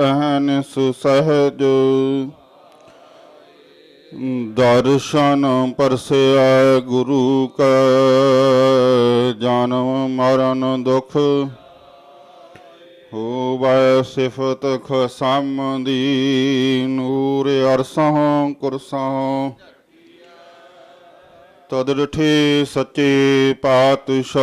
ਅਹਨਿ ਸੁਸਹਜ। ਦਰਸ਼ਨ ਪਰਸਿਆ ਗੁਰੂ ਕਾ, ਜਨਮ ਮਰਨ ਦੁਖ ਹੋਵੈ ਸਿਫਤ ਖਸਮ ਦੀ, ਨੂਰ ਅਰਸੋਂ ਕੁਰਸਾਂ। ਤਦ ਡਠੇ ਸੱਚੇ ਪਾਤਸ਼ਾਹ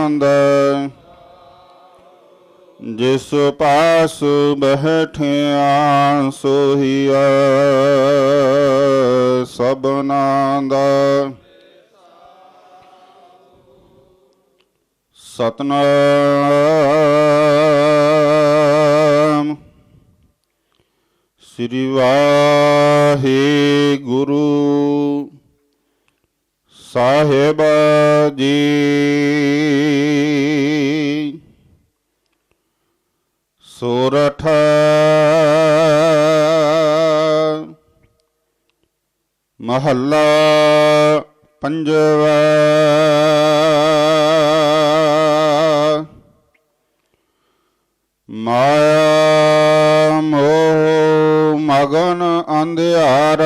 ਸਹਾੰਦ ਜਿਸ ਪਾਸ ਬਹਿਠਿਆ ਸੋਹੀਆ ਸਭਨਾ ਦਾ ਸਤਨਾਮ। ਸ੍ਰੀ ਵਾਹਿਗੁਰੂ ਸਾਹਿਬ ਜੀ। ਸੋਰਠ। ਮਹੱਲਾ ਪੰਜਵਾ। ਮਾਇਆ ਮੋਹ ਮਗਨ ਅੰਧਿਆਰ।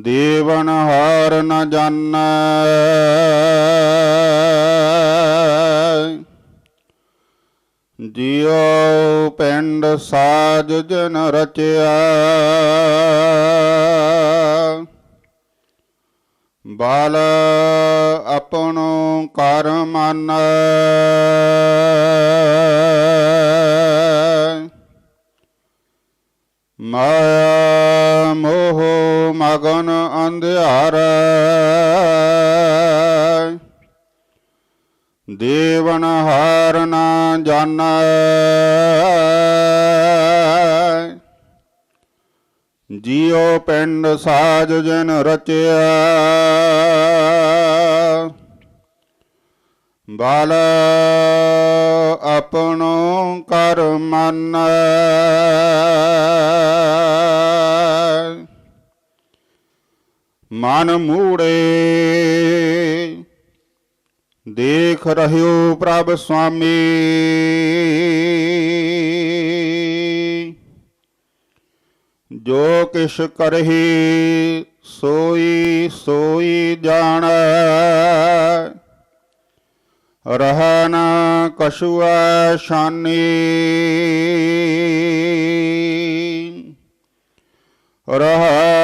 ਦੇਵਨ ਹਾਰ ਨ ਜਾਣੈ। ਜਿਉ ਪਿੰਡ ਸਾਜ ਜਨ ਰਚਿਆ। ਬਾਲ ਆਪਣੋ ਕਰ ਮਾਨੈ। ਮਾਇਆ ਮੋਹ ਮਗਨ ਅੰਧਿਆਰ। ਦੇਵਨ ਹਾਰ ਨਾ ਜਾਣੈ। ਜਿਉ ਪਿੰਡ ਸਾਜ ਜਨ ਰਚਿਆ ਬਾਲ ਆਪਣੋ ਕਰ ਮਨ। मन मूड़े देख रहो प्रभ स्वामी। जो किश करही, सोई सोई जान रहन कशुआ शानी। रहा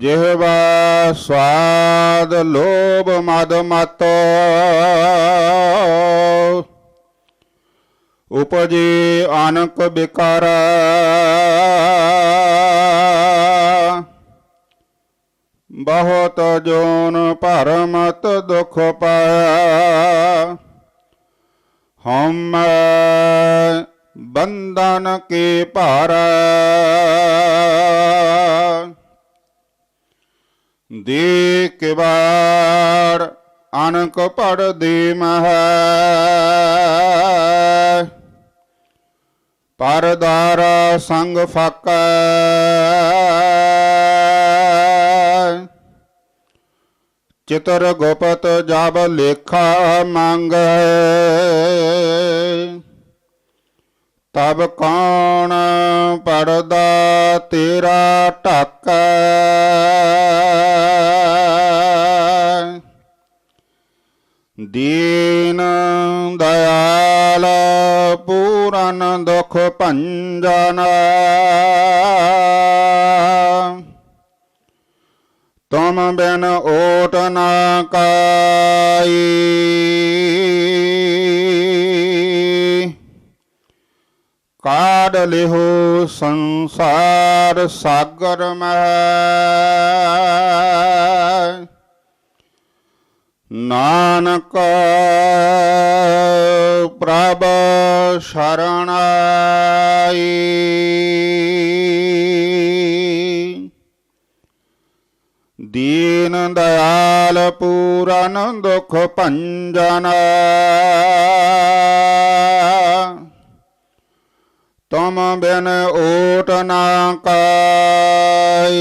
ਜਿਹਵਾ ਸਵਾਦ ਲੋਭ ਮਦ ਮਤ, ਉਪਜੇ ਅਨਕ ਬਿਕਾਰ। ਬਹੁਤ ਜੋਨ ਭਰਮਤ ਦੁਖ ਪਾਇਆ ਹਮ ਬੰਧਨ ਕੇ ਭਾਰਾ। ਦੇ ਕਿਵਾੜ ਅਨਕ ਪੜ ਦੇ ਮਹ। ਪਰਦਾਰ ਸੰਗ ਫਾਕੈ। ਚਿਤਰ ਗੋਪਤ ਜਬ ਲੇਖਾ ਮੰਗੈ। ਤਬ ਕੌਣ ਪੜਦਾ ਤੇਰਾ ਢਾਕੈ? ਦੀਨ ਦਇਆਲ ਪੂਰਨ ਦੁਖ ਭੰਜਨ। ਤੁਮ ਬਿਨ ਓਟ ਨਾ ਕਾਈ। ਕਾਢ ਲਿਹੋ ਸੰਸਾਰ ਸਾਗਰ ਮਹਿ। ਨਾਨਕ ਪ੍ਰਭ ਸ਼ਰਣਾਈ ਦੀਨ ਦਇਆਲ ਪੂਰਨ ਦੁਖ ਭੰਜਨ। ਤੁਮ ਬਿਨ ਓਟ ਨਾ ਕਾਈ।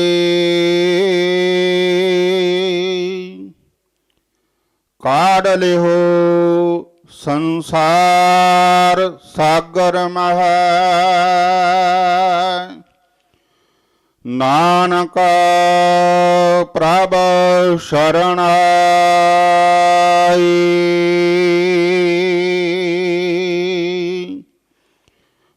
ਕਾਢ ਲਿਹੋ ਸੰਸਾਰ ਸਾਗਰ ਮਹਿ। ਨਾਨਕ ਪ੍ਰਭ ਸ਼ਰਣਾਈ